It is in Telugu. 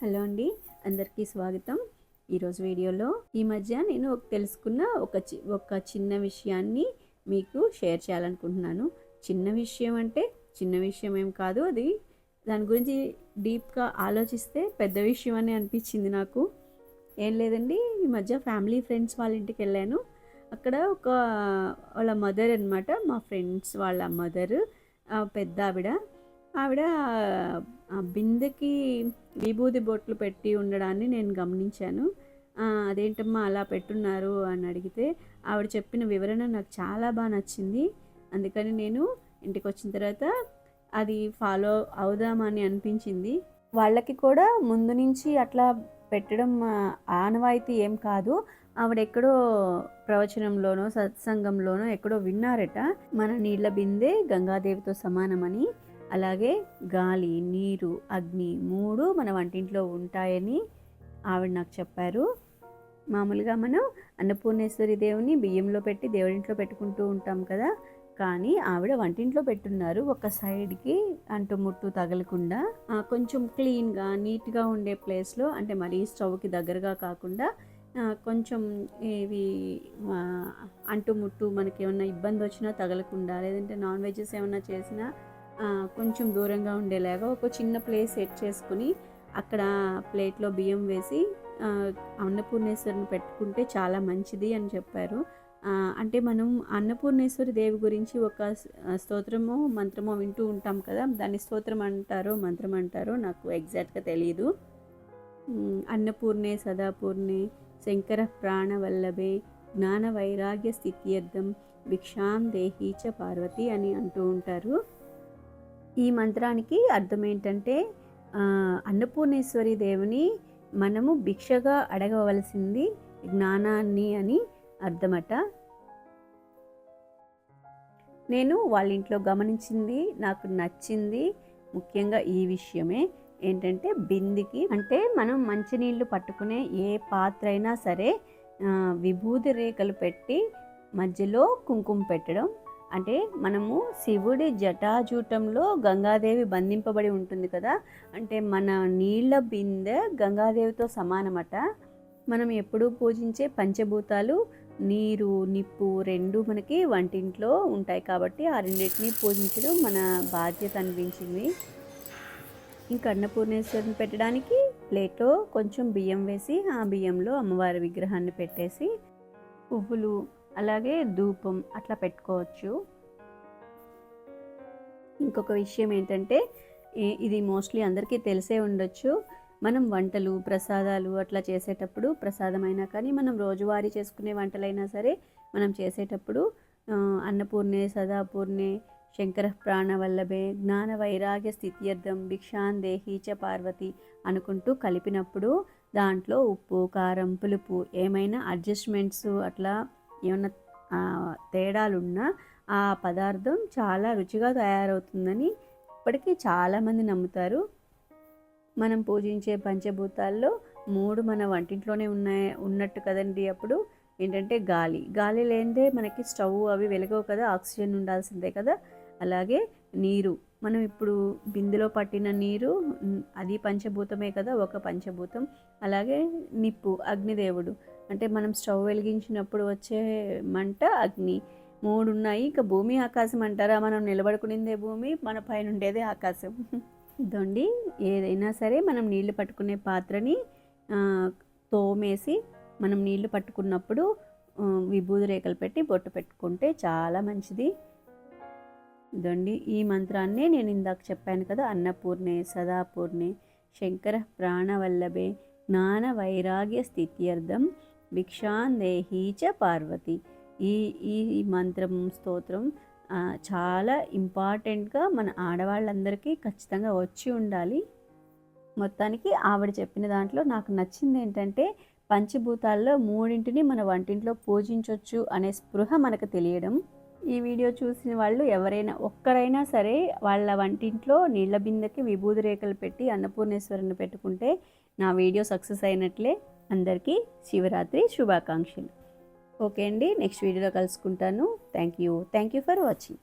హలో అండి అందరికీ స్వాగతం. ఈరోజు వీడియోలో ఈ మధ్య నేను తెలుసుకున్న ఒక చి ఒక చిన్న విషయాన్ని మీకు షేర్ చేయాలనుకుంటున్నాను. చిన్న విషయం అంటే చిన్న విషయం ఏం కాదు అది దాని గురించి డీప్గా ఆలోచిస్తే పెద్ద విషయం అని అనిపించింది నాకు. ఏం లేదండి ఈ మధ్య ఫ్యామిలీ ఫ్రెండ్స్ వాళ్ళ ఇంటికి వెళ్ళాను. అక్కడ ఒక వాళ్ళ మదర్ అనమాట మా ఫ్రెండ్స్ వాళ్ళ మదర్ పెద్ద ఆవిడ. ఆవిడ ఆ బిందెకి విభూది బొట్లు పెట్టి ఉండడాన్ని నేను గమనించాను. అదేంటమ్మా అలా పెట్టున్నారు? అని అడిగితే ఆవిడ చెప్పిన వివరణ నాకు చాలా బాగా నచ్చింది. అందుకని నేను ఇంటికి వచ్చిన తర్వాత అది ఫాలో అవుదామని అనిపించింది. వాళ్ళకి కూడా ముందు నుంచి అట్లా పెట్టడం ఆనవాయితీ ఏం కాదు. ఆవిడ ఎక్కడో ప్రవచనంలోనో సత్సంగంలోనో ఎక్కడో విన్నారట. మన నీళ్ళ బిందె గంగాదేవితో సమానమని. అలాగే గాలి నీరు అగ్ని మూడు మన వంటింట్లో ఉంటాయని ఆవిడ నాకు చెప్పారు. మామూలుగా మనం అన్నపూర్ణేశ్వరి దేవుని బియ్యంలో పెట్టి దేవుడింట్లో పెట్టుకుంటూ ఉంటాం కదా కానీ ఆవిడ వంటింట్లో పెట్టున్నారు ఒక సైడ్కి అంటుముట్టు తగలకుండా. కొంచెం క్లీన్గా నీట్గా ఉండే ప్లేస్లో అంటే మరీ స్టవ్కి దగ్గరగా కాకుండా కొంచెం ఇవి అంటుముట్టు ముట్టు మనకి ఏమన్నా ఇబ్బంది వచ్చినా తగలకుండా లేదంటే నాన్ వెజెస్ ఏమన్నా చేసినా కొంచెం దూరంగా ఉండేలాగా ఒక చిన్న ప్లేస్ సెట్ చేసుకుని అక్కడ ప్లేట్లో బియ్యం వేసి అన్నపూర్ణేశ్వరిని పెట్టుకుంటే చాలా మంచిది అని చెప్పారు. అంటే మనం అన్నపూర్ణేశ్వరి దేవి గురించి ఒక స్- స్తోత్రమో మంత్రమో వింటూ ఉంటాం కదా దాన్ని స్తోత్రం అంటారో మంత్రం అంటారో నాకు ఎగ్జాక్ట్గా తెలియదు అన్నపూర్ణే సదాపూర్ణే శంకర ప్రాణవల్లభే జ్ఞాన వైరాగ్య స్థిత్యర్థం భిక్షాం దేహీచ పార్వతి అని అంటూ ఉంటారు. ఈ మంత్రానికి అర్థం ఏంటంటే అన్నపూర్ణేశ్వరి దేవుని మనము భిక్షగా అడగవలసింది జ్ఞానాన్ని అని అర్థమట. నేను వాళ్ళ ఇంట్లో గమనించింది నాకు నచ్చింది ముఖ్యంగా ఈ విషయమే. ఏంటంటే బిందికి అంటే మనం మంచినీళ్ళు పట్టుకునే ఏ పాత్ర అయినా సరే విభూతి రేఖలు పెట్టి మధ్యలో కుంకుమ పెట్టడం అంటే మనము శివుడి జటాజూటంలో గంగాదేవి బంధింపబడి ఉంటుంది కదా అంటే మన నీళ్ళ బిందె గంగాదేవితో సమానమట. మనం ఎప్పుడూ పూజించే పంచభూతాలు నీరు నిప్పు రెండు మనకి వంటింట్లో ఉంటాయి కాబట్టి ఆ రెండింటిని పూజించడం మన బాధ్యత అనిపించింది. ఇంకా అన్నపూర్ణేశ్వరిని పెట్టడానికి ప్లేట్లో కొంచెం బియ్యం వేసి ఆ బియ్యంలో అమ్మవారి విగ్రహాన్ని పెట్టేసి పువ్వులు అలాగే ధూపం అట్లా పెట్టుకోవచ్చు. ఇంకొక విషయం ఏంటంటే ఇది మోస్ట్లీ అందరికీ తెలిసే ఉండొచ్చు. మనం వంటలు ప్రసాదాలు అట్లా చేసేటప్పుడు ప్రసాదమైనా కానీ మనం రోజువారీ చేసుకునే వంటలైనా సరే మనం చేసేటప్పుడు అన్నపూర్ణే సదాపూర్ణే శంకర ప్రాణవల్లభే జ్ఞాన వైరాగ్య స్థిత్యర్థం భిక్షాన్ దేహీచ పార్వతి అనుకుంటూ కలిపినప్పుడు దాంట్లో ఉప్పు కారం పులుపు ఏమైనా అడ్జస్ట్మెంట్స్ అట్లా ఏమైనా తేడాలున్నా ఆ పదార్థం చాలా రుచిగా తయారవుతుందని ఇప్పటికీ చాలామంది నమ్ముతారు. మనం పూజించే పంచభూతాల్లో మూడు మన వంటింట్లోనే ఉన్నాయి ఉన్నట్టు కదండి అప్పుడు. ఏంటంటే గాలి. గాలి లేనిదే మనకి స్టవ్ అవి వెలగవు కదా ఆక్సిజన్ ఉండాల్సిందే కదా. అలాగే నీరు. మనం ఇప్పుడు బిందులో పట్టిన నీరు అది పంచభూతమే కదా ఒక పంచభూతం. అలాగే నిప్పు అగ్నిదేవుడు. అంటే మనం స్టవ్ వెలిగించినప్పుడు వచ్చే మంట అగ్ని. మూడు ఉన్నాయి. ఇక భూమి ఆకాశం అంటారా? మనం నిలబడుకునిందే భూమి మన పైన ఉండేదే ఆకాశం. దొండి ఏదైనా సరే మనం నీళ్ళు పట్టుకునే పాత్రని తోమేసి మనం నీళ్ళు పట్టుకున్నప్పుడు విభూది రేఖలు పెట్టి బొట్టు పెట్టుకుంటే చాలా మంచిది. ఇదండి. ఈ మంత్రాన్నే నేను ఇందాక చెప్పాను కదా అన్నపూర్ణే సదాపూర్ణే శంకర ప్రాణవల్లభే జ్ఞాన వైరాగ్య స్థిత్యర్థం భిక్షాందేహీ చ పార్వతి. ఈ ఈ మంత్రం స్తోత్రం చాలా ఇంపార్టెంట్గా మన ఆడవాళ్ళందరికీ ఖచ్చితంగా వచ్చి ఉండాలి. మొత్తానికి ఆవిడ చెప్పిన దాంట్లో నాకు నచ్చింది ఏంటంటే పంచభూతాల్లో మూడింటిని మన వంటింట్లో పూజించవచ్చు అనే స్పృహ మనకు తెలియడం. ఈ వీడియో చూసిన వాళ్ళు ఎవరైనా ఒక్కరైనా సరే వాళ్ళ వంటింట్లో నీళ్ళ బిందెకి విభూది రేఖలు పెట్టి అన్నపూర్ణేశ్వరిని పెట్టుకుంటే నా వీడియో సక్సెస్ అయినట్లే. అందరికీ శివరాత్రి శుభాకాంక్షలు. ఓకే అండి నెక్స్ట్ వీడియోలో కలుసుకుంటాను. Thank you. Thank you for watching.